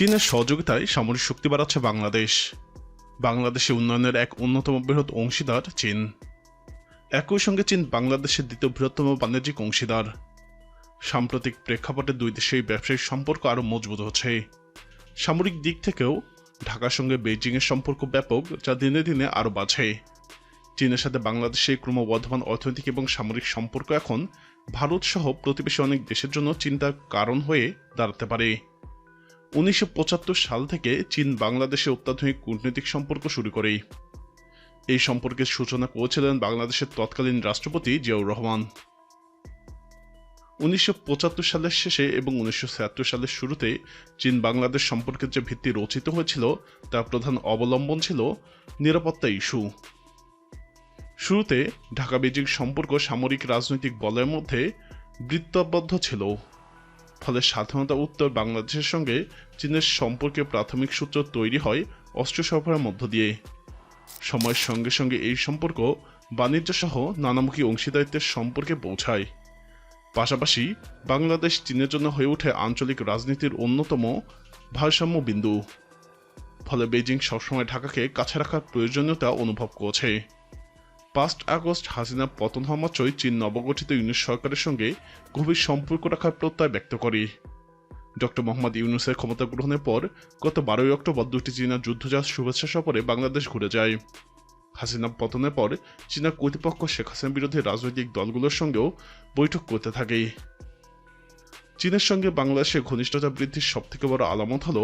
চীনের সহযোগিতায় সামরিক শক্তি বাড়াচ্ছে বাংলাদেশ। বাংলাদেশে উন্নয়নের এক অন্যতম বৃহৎ অংশীদার চীন। একই সঙ্গে চীন বাংলাদেশের দ্বিতীয় বৃহত্তম বাণিজ্যিক অংশীদার। সাম্প্রতিক প্রেক্ষাপটে দুই দেশের ব্যবসায়িক সম্পর্ক আরও মজবুত হচ্ছে। সামরিক দিক থেকেও ঢাকার সঙ্গে বেইজিংয়ের সম্পর্ক ব্যাপক, যা দিনে দিনে আরও বাড়ছে। চীনের সাথে বাংলাদেশের ক্রমবর্ধমান অর্থনৈতিক এবং সামরিক সম্পর্ক এখন ভারত সহ প্রতিবেশী অনেক দেশের জন্য চিন্তার কারণ হয়ে দাঁড়াতে পারে। উনিশশো পঁচাত্তর সাল থেকে চীন বাংলাদেশে অত্যাধুনিক কূটনৈতিক সম্পর্ক শুরু করে এই সম্পর্কের সূচনা করেছিলেন বাংলাদেশের তৎকালীন রাষ্ট্রপতি জিয়াউর রহমান। উনিশশো পঁচাত্তর সালের শেষে এবং উনিশশো ছিয়াত্তর সালের শুরুতে চীন বাংলাদেশ সম্পর্কের যে ভিত্তি রচিত হয়েছিল, তার প্রধান অবলম্বন ছিল নিরাপত্তা ইস্যু। শুরুতে ঢাকা বেজিং সম্পর্ক সামরিক রাজনৈতিক বলয়ের মধ্যে বৃত্তাবদ্ধ ছিল। ফলে স্বাধীনতা উত্তর বাংলাদেশের সঙ্গে চীনের সম্পর্কে প্রাথমিক সূত্র তৈরি হয় অস্ত্র সরবরাহের মধ্য দিয়ে। সময়ের সঙ্গে সঙ্গে এই সম্পর্ক বাণিজ্য সহ নানামুখী অংশীদারিত্বের সম্পর্কে পৌঁছায়। পাশাপাশি বাংলাদেশ চীনের জন্য হয়ে ওঠে আঞ্চলিক রাজনীতির অন্যতম ভারসাম্য বিন্দু। ফলে বেজিং সবসময় ঢাকাকে কাছে রাখার প্রয়োজনীয়তা অনুভব করছে। পাঁচ আগস্ট হাসিনা পতন হওয়া মাত্রই চীন নবগঠিত ইউনিট সরকারের সঙ্গে গভীর সম্পর্ক রাখার প্রত্যয় ব্যক্ত করে। ডক্টর মোহাম্মদ ইউনুসের ক্ষমতা গ্রহণের পর গত বারোই অক্টোবর দুটি চীনা যুদ্ধজাহাজ শুভেচ্ছা সফরে বাংলাদেশ ঘুরে যায়। হাসিনা পতনের পর চীনা কর্তৃপক্ষ শেখ হাসিনা বিরোধী রাজনৈতিক দলগুলোর সঙ্গেও বৈঠক করতে থাকে। চীনের সঙ্গে বাংলাদেশের ঘনিষ্ঠতা বৃদ্ধির সবথেকে বড় আলামত হল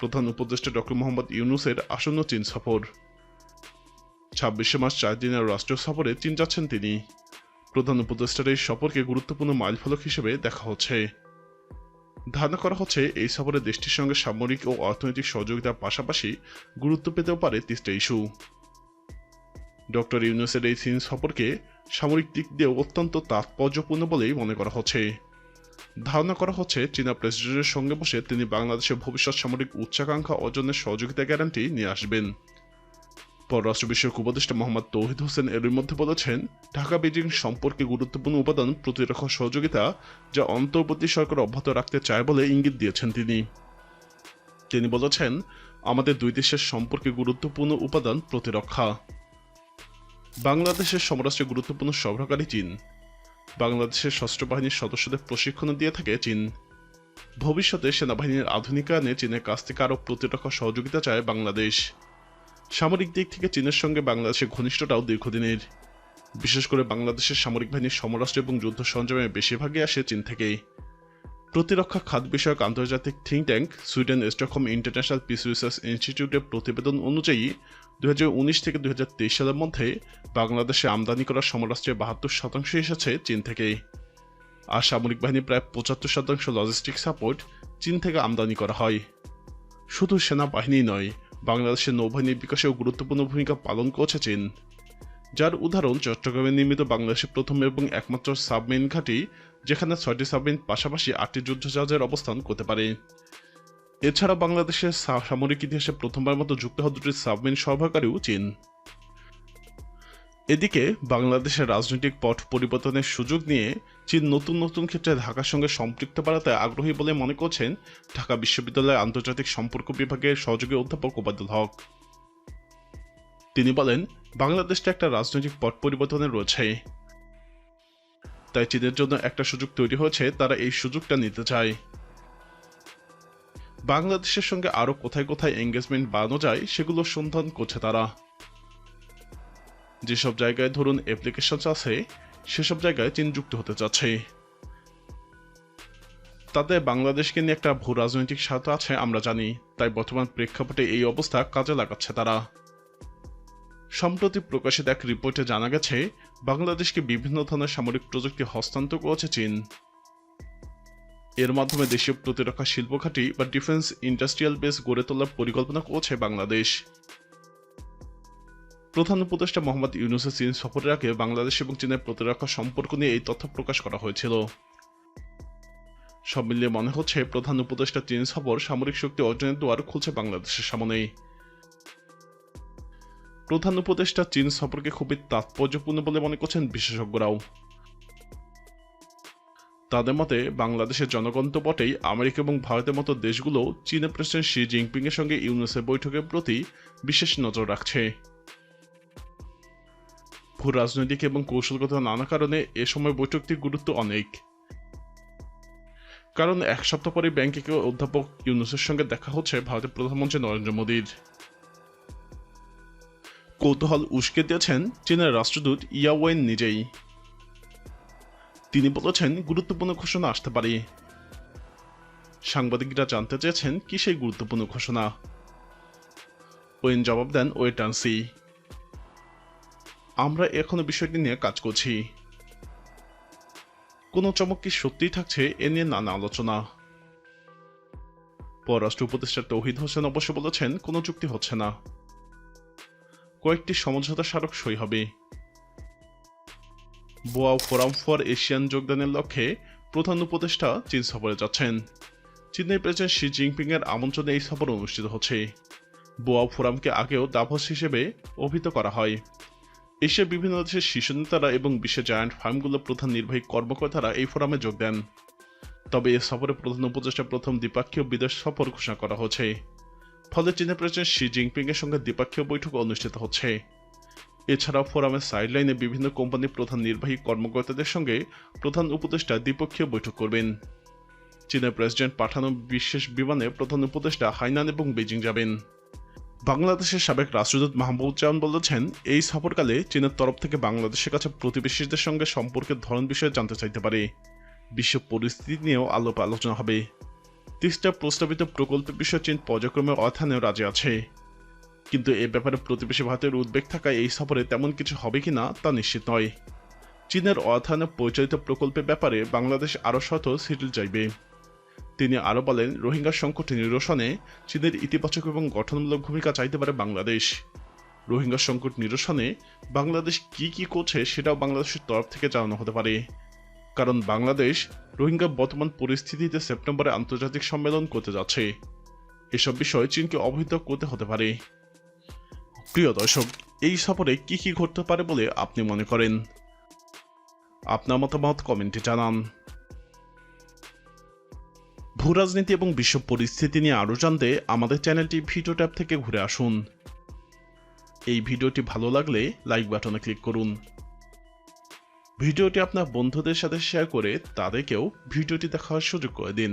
প্রধান উপদেষ্টা ডক্টর মোহাম্মদ ইউনুসের আসন্ন চীন সফর। ছাব্বিশে মার্চ চার দিনের রাষ্ট্রীয় সফরে চীন যাচ্ছেন তিনি। প্রধান উপদেষ্টার এই সফরকে গুরুত্বপূর্ণ মাইলফলক হিসেবে দেখা হচ্ছে। ধারণা করা হচ্ছে, এই সফরে দেশটির সঙ্গে সামরিক ও অর্থনৈতিক সহযোগিতার পাশাপাশি গুরুত্ব পেতেও পারে তিস্তা ইস্যু। ডক্টর ইউনুসের এই চীন সফরকে সামরিক দিক দিয়ে অত্যন্ত তাৎপর্যপূর্ণ বলেই মনে করা হচ্ছে। ধারণা করা হচ্ছে, চীনা প্রেসিডেন্টের সঙ্গে বসে তিনি বাংলাদেশের ভবিষ্যৎ সামরিক উচ্চাকাঙ্ক্ষা অর্জনের সহযোগিতা গ্যারান্টি নিয়ে আসবেন। পররাষ্ট্র বিষয়ক উপদেষ্টা মোহাম্মদ তৌহিদ হোসেন এর মধ্যে বলেছেন, ঢাকা বেজিং সম্পর্কে গুরুত্বপূর্ণ উপাদান প্রতিরক্ষা সহযোগিতা যা অন্তর্বর্তী সরকার অব্যাহত রাখতে চায় বলে ইঙ্গিত দিয়েছেন তিনি। তিনি বলেছেন, আমাদের দুই দেশের সম্পর্কে গুরুত্বপূর্ণ উপাদান প্রতিরক্ষা। বাংলাদেশের সমরাষ্ট্রে গুরুত্বপূর্ণ সরবরাহকারী চীন। বাংলাদেশের সশস্ত্র বাহিনীর সদস্যদের প্রশিক্ষণ দিয়ে থাকে চীন। ভবিষ্যতে সেনাবাহিনীর আধুনিকায়নে চীনের কাছ থেকে আরও প্রতিরক্ষা সহযোগিতা চায় বাংলাদেশ। সামরিক দিক থেকে চীনের সঙ্গে বাংলাদেশের ঘনিষ্ঠতাও দীর্ঘদিনের। বিশেষ করে বাংলাদেশের সামরিক বাহিনীর সমরাষ্ট্র এবং যুদ্ধ সরঞ্জামের বেশিরভাগই আসে চীন থেকে প্রতিরক্ষা খাত বিষয়ক আন্তর্জাতিক think tank, Sweden Stockholm international peace research ইনস্টিটিউটের প্রতিবেদন অনুযায়ী, দুই হাজার উনিশ থেকে দুই হাজার তেইশ সালের মধ্যে বাংলাদেশে আমদানি করা সমরাষ্ট্রের বাহাত্তর শতাংশ এসেছে চীন থেকে আর সামরিক বাহিনী প্রায় পঁচাত্তর শতাংশ লজিস্টিক সাপোর্ট চীন থেকে আমদানি করা হয়। শুধু সেনাবাহিনী নয় বাংলাদেশের নৌবাহিনীর বিকাশেও গুরুত্বপূর্ণ ভূমিকা পালন করছে চীন, যার উদাহরণ চট্টগ্রামে নির্মিত বাংলাদেশের প্রথম এবং একমাত্র সাবমেরিন ঘাঁটি, যেখানে ছয়টি সাবমেরিন পাশাপাশি আটটি যুদ্ধজাহাজের অবস্থান করতে পারে। এছাড়া বাংলাদেশের সামরিক ইতিহাসে প্রথমবার মতো যুক্ত হওয়া দুটি সাবমেরিন সরবরাহকারীও চীন। এদিকে বাংলাদেশের রাজনৈতিক পট পরিবর্তনের সুযোগ নিয়ে চীন নতুন নতুন ক্ষেত্রে ঢাকার সঙ্গে সম্পৃক্ত বাড়াতে আগ্রহী বলে মনে করছেন ঢাকা বিশ্ববিদ্যালয়ের আন্তর্জাতিক সম্পর্ক বিভাগের সহযোগী অধ্যাপক ওবায়দুল হক। তিনি বলেন বাংলাদেশটা একটা রাজনৈতিক পট পরিবর্তনে রয়েছে। তাই চীনের জন্য একটা সুযোগ তৈরি হয়েছে, তারা এই সুযোগটা নিতে চায়। বাংলাদেশের সঙ্গে আরও কোথায় কোথায় এঙ্গেজমেন্ট বাড়ানো যায়, সেগুলো সন্ধান করছে তারা। যেসব জায়গায় ধরুন অ্যাপ্লিকেশন আছে সেসব জায়গায় চীন যুক্ত হতে চাচ্ছে। তাতে বাংলাদেশকে নিয়ে একটা ভূ রাজনৈতিক স্বার্থ আছে আমরা জানি, তাই বর্তমান প্রেক্ষাপটে এই অবস্থা কাজে লাগাচ্ছে তারা। সম্প্রতি প্রকাশিত এক রিপোর্টে জানা গেছে, বাংলাদেশকে বিভিন্ন ধরনের সামরিক প্রযুক্তি হস্তান্তর করেছে চীন। এর মাধ্যমে দেশীয় প্রতিরক্ষা শিল্প ঘাঁটি বা ডিফেন্স ইন্ডাস্ট্রিয়াল বেস গড়ে তোলার পরিকল্পনা করছে বাংলাদেশ। প্রধান উপদেষ্টা মোহাম্মদ ইউনুসের চীন সফরের আগে বাংলাদেশ এবং চীনের প্রতিরক্ষা সম্পর্ক নিয়ে এই তথ্য প্রকাশ করা হয়েছিল। সব মিলিয়ে মনে হচ্ছে প্রধান উপদেষ্টা চীন সফর সামরিক শক্তি অর্জনের দুয়ার খুলছে বাংলাদেশের সামনেই। প্রধান উপদেষ্টা চীন সফরকে খুবই তাৎপর্যপূর্ণ বলে মনে করছেন বিশেষজ্ঞরাও। তাদের মতে, বাংলাদেশের জনগণ তো বটেই আমেরিকা এবং ভারতের মতো দেশগুলো চীনের প্রেসিডেন্ট শি জিনপিং এর সঙ্গে ইউনুসের বৈঠকের প্রতি বিশেষ নজর রাখছে। ভূ রাজনৈতিক এবং কৌশলগত নানা কারণে এ সময় বৈঠকটির গুরুত্ব অনেক। কারণ এক সপ্তাহ পরে ব্যাংকে অধ্যাপক ইউনুসের সঙ্গে দেখা হচ্ছে ভারতের প্রধানমন্ত্রী নরেন্দ্র মোদীর। কৌতূহল উস্কে দিয়েছেন চীনের রাষ্ট্রদূত ইয়াওয়েন নিজেই। তিনি বলেছেন, গুরুত্বপূর্ণ ঘোষণা আসতে পারে। সাংবাদিকরা জানতে চেয়েছেন কি সেই গুরুত্বপূর্ণ ঘোষণা। ওয়েন জবাব দেন ওয়েট অ্যান্ড সি। আমরা এখনও বিষয়টি নিয়ে কাজ করছি। কোনো চমক কি সত্যিই থাকছে এ নিয়ে নানা আলোচনা। পররাষ্ট্র উপদেষ্টা তৌহিদ হোসেন অবশ্য বলেছেন, কোনো চুক্তি হচ্ছে না। কয়েকটি সমঝোতা স্মারক সই হবে। বোয়া ফোরাম ফর এশিয়ান যোগদানের লক্ষ্যে প্রধান উপদেষ্টা চীন সফরে যাচ্ছেন। চীনের প্রেসিডেন্ট শি জিনপিং এর আমন্ত্রণে এই সফর অনুষ্ঠিত হচ্ছে। বোয়া ফোরামকে আগেও দাভস হিসেবে অভিহিত করা হয়। এশিয়ার বিভিন্ন দেশের শীর্ষ নেতারা এবং বিশ্বের জায়ান্ট ফার্মগুলোর প্রধান নির্বাহী কর্মকর্তারা এই ফোরামে যোগ দেন। তবে এ সফরে প্রধান উপদেষ্টা প্রথম দ্বিপাক্ষীয় বিদেশ সফর ঘোষণা করা হচ্ছে। ফলে চীনের প্রেসিডেন্ট শি জিনপিং এর সঙ্গে দ্বিপাক্ষীয় বৈঠক অনুষ্ঠিত হচ্ছে। এছাড়াও ফোরামের সাইডলাইনে বিভিন্ন কোম্পানির প্রধান নির্বাহী কর্মকর্তাদের সঙ্গে প্রধান উপদেষ্টা দ্বিপক্ষীয় বৈঠক করবেন। চীনের প্রেসিডেন্ট পাঠানো বিশেষ বিমানে প্রধান উপদেষ্টা হাইনান এবং বেজিং যাবেন। বাংলাদেশের সাবেক রাষ্ট্রদূত মাহবুবজামান বলেছেন, এই সফরকালে চীনের তরফ থেকে বাংলাদেশের কাছে প্রতিবেশীদের সঙ্গে সম্পর্কের ধরন বিষয়ে জানতে চাইতে পারে। বিশ্ব পরিস্থিতি নিয়েও আলোপ আলোচনা হবে। তিস্তা প্রস্তাবিত প্রকল্পের বিষয়ে চীন পর্যায়ক্রমে অর্থায়নেও রাজি আছে। কিন্তু এ ব্যাপারে প্রতিবেশী ভারতের উদ্বেগ থাকায় এই সফরে তেমন কিছু হবে কিনা তা নিশ্চিত নয়। চীনের অর্থায়নে পরিচালিত প্রকল্পের ব্যাপারে বাংলাদেশ আরও শত সিটিল চাইবে। তিনি আরও বলেন, রোহিঙ্গা সংকট নিরসনে চীনের ইতিবাচক এবং গঠনমূলক ভূমিকা চাইতে পারে বাংলাদেশ। রোহিঙ্গা সংকট নিরসনে বাংলাদেশ কি কি করছে সেটাও বাংলাদেশের তরফ থেকে জানানো হতে পারে। কারণ বাংলাদেশ রোহিঙ্গা বর্তমান পরিস্থিতিতে সেপ্টেম্বরে আন্তর্জাতিক সম্মেলন করতে যাচ্ছে। এসব বিষয় চীনকে অবহিত করতে হতে পারে। প্রিয় দর্শক, এই সফরে কি কি ঘটতে পারে বলে আপনি মনে করেন? আপনার মতামত কমেন্টে জানান। ভূরাজনীতি এবং বিশ্ব পরিস্থিতি নিয়ে আরও জানতে আমাদের চ্যানেলটি ভিডিও ট্যাব থেকে ঘুরে আসুন। এই ভিডিওটি ভালো লাগলে লাইক বাটনে ক্লিক করুন। ভিডিওটি আপনার বন্ধুদের সাথে শেয়ার করে তাদেরকেও ভিডিওটি দেখার সুযোগ করে দিন।